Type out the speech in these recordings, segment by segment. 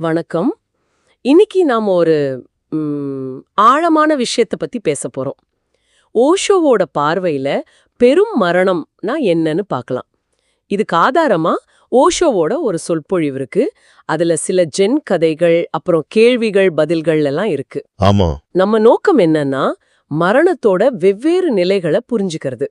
வணக்கம். இன்னைக்கு நாம ஒரு ஆழமான விஷயத்தை பத்தி பேச போறோம். ஓஷோவோட பார்வையில பெரும் மரணம்னா என்னன்னு பார்க்கலாம். இதுக்கு ஆதாரமா ஓஷோவோட ஒரு சொற்பொழிவு இருக்கு. அதுல சில ஜென் கதைகள் அப்புறம் கேள்விகள் பதில்கள் எல்லாம் இருக்கு. ஆமா. நம்ம நோக்கம் என்னன்னா மரணத்தோட வெவ்வேறு நிலைகளை புரிஞ்சுக்கிறது.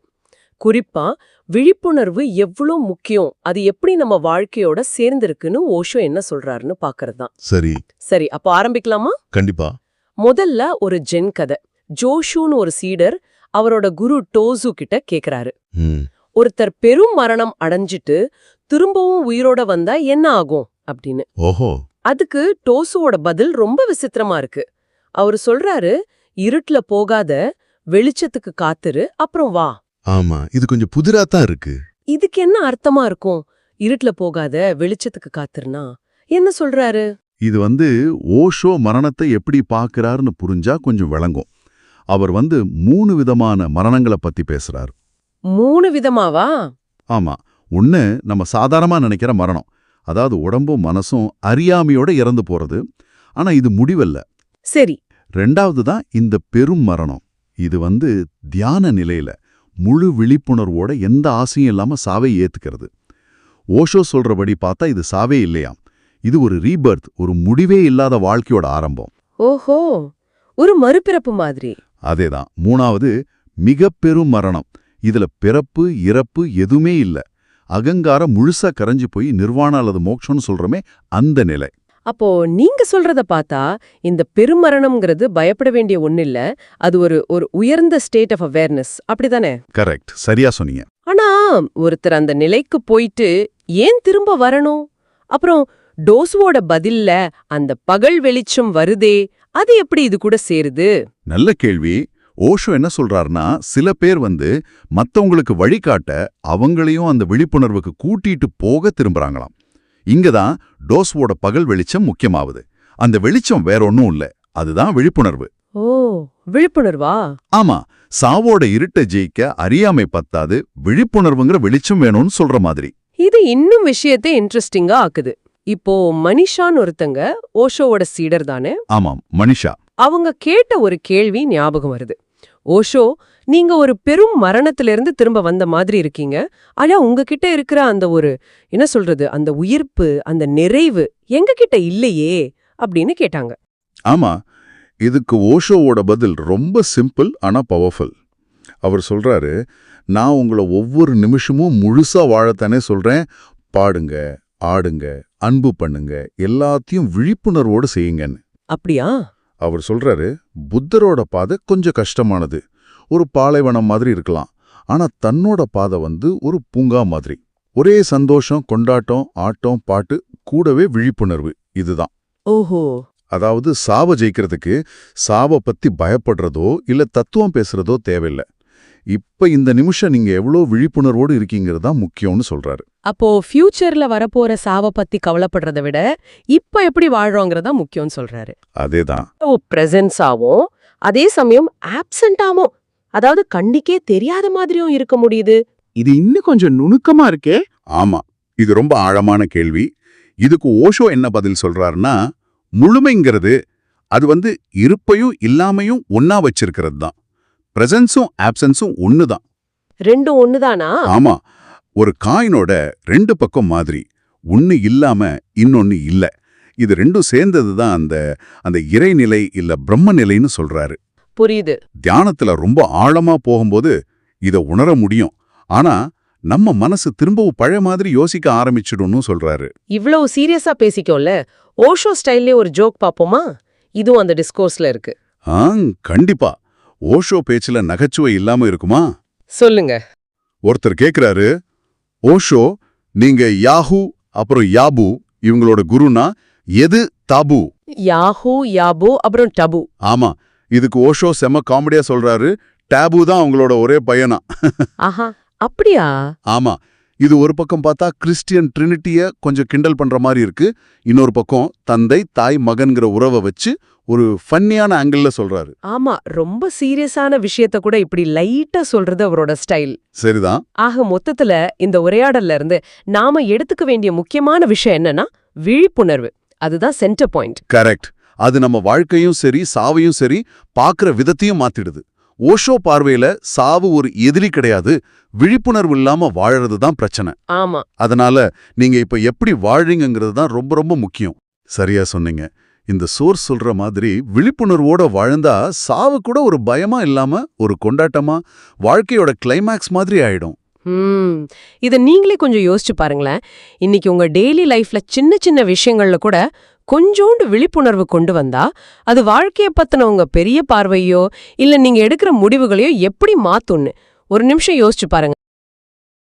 குறிப்பா விழிப்புணர்வு எவ்வளோ முக்கியம்? அது எப்படி நம்ம வாழ்க்கையோட சேர்ந்திருக்குன்னு ஓஷோ என்ன சொல்றாருன்னு பார்க்கறது தான் சரி. சரி அப்போ ஆரம்பிக்கலாமா? கண்டிப்பா. முதல்ல ஒரு ஜென் கதை. ஜோஷுன்னு ஒரு சீடர் அவரோட குரு டோசு கிட்ட கேக்குறாரு. ஒருத்தர் பெரும் மரணம் அடைஞ்சிட்டு திரும்பவும் உயிரோட வந்தா என்ன ஆகும்? அப்படின்னு. ஓஹோ. அதுக்கு டோசுவோட பதில் ரொம்ப விசித்திரமா இருக்கு. அவரு சொல்றாரு இருட்டுல போகாத வெளிச்சத்துக்கு காத்துரு அப்புறம் வா. ஆமா இது கொஞ்சம் புதிரா தான் இருக்கு. இதுக்கு என்ன அர்த்தமா இருக்கும்? இருட்டுல போகாத வெளிச்சத்துக்கு காத்துருனா என்ன சொல்றாரு? இது வந்து ஓஷோ மரணத்தை எப்படி பார்க்கறாருன்னு புரிஞ்சா கொஞ்சம் விளங்கும். அவர் வந்து மூணு விதமான மரணங்களை பத்தி பேசுறார். மூணு விதமாவா? ஆமா ஒண்ணு நம்ம சாதாரணமா நினைக்கிற மரணம். அதாவது உடம்பும் மனசும் அறியாமையோட இறந்து போறது. ஆனா இது முடிவல்ல. சரி. ரெண்டாவது தான் இந்த பெரும் மரணம். இது வந்து தியான நிலையில. முழு விழிப்புணர்வோட எந்த ஆசையும் இல்லாம சாவை ஏத்துக்கிறது. ஓஷோ சொல்றபடி பார்த்தா இது சாவே இல்லையாம். இது ஒரு ரீபர்த் ஒரு முடிவே இல்லாத வாழ்க்கையோட ஆரம்பம். ஓஹோ ஒரு மறுபிறப்பு மாதிரி. அதேதான். மூணாவது மிக பெரும் மரணம். இதுல பிறப்பு இறப்பு எதுவுமே இல்ல. அகங்காரம் முழுசா கரைஞ்சு போய் நிர்வாண அல்லது மோட்சம்னு சொல்றோமே அந்த நிலை. அப்போ நீங்க சொல்றத பார்த்தா இந்த பெருமரணம்ங்கிறது பயப்பட வேண்டிய ஒண்ணு இல்ல அது ஒரு ஒரு உயர்ந்த ஸ்டேட் ஆஃப் அவேர்னஸ் அப்படிதானே கரெக்ட் சரியா சொன்னீங்க. ஆனா ஒருத்தர் அந்த நிலைக்கு போயிட்டு ஏன் திரும்ப வரணும்? அப்புறம் டோசுவோட பதில்ல அந்த பகல் வெளிச்சம் வருதே அது எப்படி இது கூட சேருது? நல்ல கேள்வி. ஓஷோ என்ன சொல்றாருன்னா சில பேர் வந்து மத்தவங்களுக்கு வழிகாட்ட அவங்களையும் அந்த விழிப்புணர்வுக்கு கூட்டிட்டு போக திரும்புறாங்களாம். இங்கதான் டோஸ்வோட பகல் வெளிச்சம் முக்கியமாவுது. அந்த வெளிச்சம் வேற ஒன்னும் இல்ல. அதுதான் விழிப்புணர்வு. ஓ விழிப்புணர்வா? ஆமா சாவோட இருட்டை ஜெயிக்க அறியாமை பத்தாது விழிப்புணர்வுங்கிற வெளிச்சம் வேணும்னு சொல்ற மாதிரி. இது இன்னும் விஷயத்தை இன்ட்ரெஸ்டிங்கா ஆக்குது. இப்போ மனிஷான்னு ஒருத்தங்க ஓஷோவோட சீடர் தானே? ஆமாம் மனிஷா. அவங்க கேட்ட ஒரு கேள்வி ஞாபகம் வருது. ஓஷோ நீங்க ஒரு பெரும் மரணத்திலிருந்து திரும்ப வந்த மாதிரி இருக்கீங்க. ஆனா உங்ககிட்ட இருக்கிற அந்த ஒரு என்ன சொல்றது அந்த உயிர்ப்பு அந்த நிறைவு எங்க கிட்ட இல்லையே அப்படின்னு கேட்டாங்க. ஆமா இதுக்கு ஓஷோவோட பதில் ரொம்ப சிம்பிள் ஆனா பவர்ஃபுல். அவர் சொல்றாரு நான் உங்களை ஒவ்வொரு நிமிஷமும் முழுசா வாழத்தானே சொல்றேன். பாடுங்க ஆடுங்க அன்பு பண்ணுங்க எல்லாத்தையும் விழிப்புணர்வோடு செய்யுங்கன்னு. அப்படியா? அவர் சொல்றாரு புத்தரோட பாதை கொஞ்சம் கஷ்டமானது. ஒரு பாலைவனம் மாதிரி இருக்கலாம். ஆனா தன்னோட பாதை வந்து ஒரு பூங்கா மாதிரி. ஒரே சந்தோஷம் கொண்டாட்டம் ஆட்டம் பாட்டு கூடவே விழிப்புணர்வு. இதுதான். ஓஹோ. அதாவது சாவ ஜெயிக்கிறதுக்கு சாவ பத்தி பயப்படுறதோ இல்ல தத்துவம் பேசுறதோ தேவையில்ல. இப்ப இந்த நிமிஷம் நீங்க எவ்வளோ விழிப்புணர்வோடு இருக்கீங்கிறது தான் முக்கியம்னு சொல்றாரு. அப்போ ஃபியூச்சர்ல வரப்போற சாவ பத்தி கவலைப்படுறதை விட இப்ப எப்படி வாழ்றோங்கிறதா முக்கியம்னு சொல்றாரு. அதேதான். ஓ பிரசன்ஸ் ஆகும் அதே சமயம் ஆப்சண்டாவும் அதாவது கண்ணிக்கே தெரியாத மாதிரியும் இருக்க முடியுது. இது இன்னும் கொஞ்சம் நுணுக்கமா இருக்கே? ஆமா இது ரொம்ப ஆழமான கேள்வி. இதுக்கு ஓஷோ என்ன பதில் சொல்றாருன்னா முழுமைங்கிறது அது வந்து இருப்பையும் இல்லாமையும் ஒன்னா வச்சிருக்கிறது தான் பிரசன்ஸும் ஆப்சன்ஸும் ஒன்னு தான் ரெண்டும் ஒண்ணுதானா? ஆமா ஒரு காயினோட ரெண்டு பக்கம் மாதிரி. ஒன்னு இல்லாம இன்னொன்னு இல்ல. இது ரெண்டும் சேர்ந்தது தான் அந்த அந்த இறைநிலை இல்ல பிரம்ம நிலைன்னு சொல்றாரு. புரியுது. தியானத்துல ரொம்ப ஆழமா போகும்போது இத உணர முடியும். ஆனா நம்ம மனசு திரும்பவும் பழைய மாதிரி யோசிக்க ஆரம்பிச்சிடும்னு சொல்றாரு. இவ்வளவு சீரியஸா பேசிக்கோல்ல ஓஷோ ஸ்டைல்லே ஒரு ஜோக் பாப்போமா? இதுவும் அந்த டிஸ்கோர்ஸ்ல இருக்கு. ஆங் கண்டிப்பா. ஓஷோ பேச்சுல நகைச்சுவை இல்லாம இருக்குமா? சொல்லுங்க. ஒருத்தர் கேக்குறாரு ஓஷோ நீங்க யாஹூ அப்புறம் யாபு இவங்களோட குருனா எது தாபு? யாஹூ யாபோ அப்புறம் டபு. ஆமா இதுக்கு ஓஷோ செம காமெடியா சொல்றாரு டேபு தான் அவங்களோட ஒரே பையனா. ஆஹா அப்படியா? ஆமா இது ஒரு பக்கம் பார்த்தா கிறிஸ்டியன் ட்ரினிட்டிய கொஞ்சம் கிண்டல் பண்ற மாதிரி இருக்கு. இன்னொரு பக்கம் தந்தை தாய் மகன்கிற உறவை வச்சு ஒரு ஃபன்னியான ஆங்கிள் சொல்றாரு. ஆமா ரொம்ப சீரியஸான விஷயத்த கூட இப்படி லைட்டா சொல்றது அவரோட ஸ்டைல். சரிதான். ஆக மொத்தத்துல இந்த உரையாடல்ல இருந்து நாம எடுத்துக்க வேண்டிய முக்கியமான விஷயம் என்னன்னா விழிப்புணர்வு. அதுதான் சென்டர் பாயிண்ட் கரெக்ட் அது நம்ம வாழ்க்கையும் சரி சாவையும் சரி பார்க்குற விதத்தையும் மாத்திடுது. ஓஷோ பார்வையில சாவு ஒரு எதிரி கிடையாது விழிப்புணர்வு இல்லாம வாழறது தான் பிரச்சனை. ஆமா. அதனால நீங்க இப்ப எப்படி வாழறீங்கிறது தான் ரொம்ப ரொம்ப முக்கியம். சரியா சொன்னீங்க. இந்த சோர்ஸ் சொல்ற மாதிரி விழிப்புணர்வோட வாழ்ந்தா சாவு கூட ஒரு பயமா இல்லாம ஒரு கொண்டாட்டமா வாழ்க்கையோட கிளைமேக்ஸ் மாதிரி ஆயிடும். இத நீங்களே கொஞ்சம் யோசிச்சு பாருங்களேன். இன்னைக்கு உங்க டெய்லி லைஃப்ல சின்ன சின்ன விஷயங்கள்ல கூட கொஞ்சோண்டு விழிப்புணர்வு கொண்டு வந்தா அது வாழ்க்கைய பத்தின உங்க பெரிய பார்வையோ இல்ல நீங்க எடுக்கிற முடிவுகளையோ எப்படி மாத்தும்னு? ஒரு நிமிஷம் யோசிச்சு பாருங்க.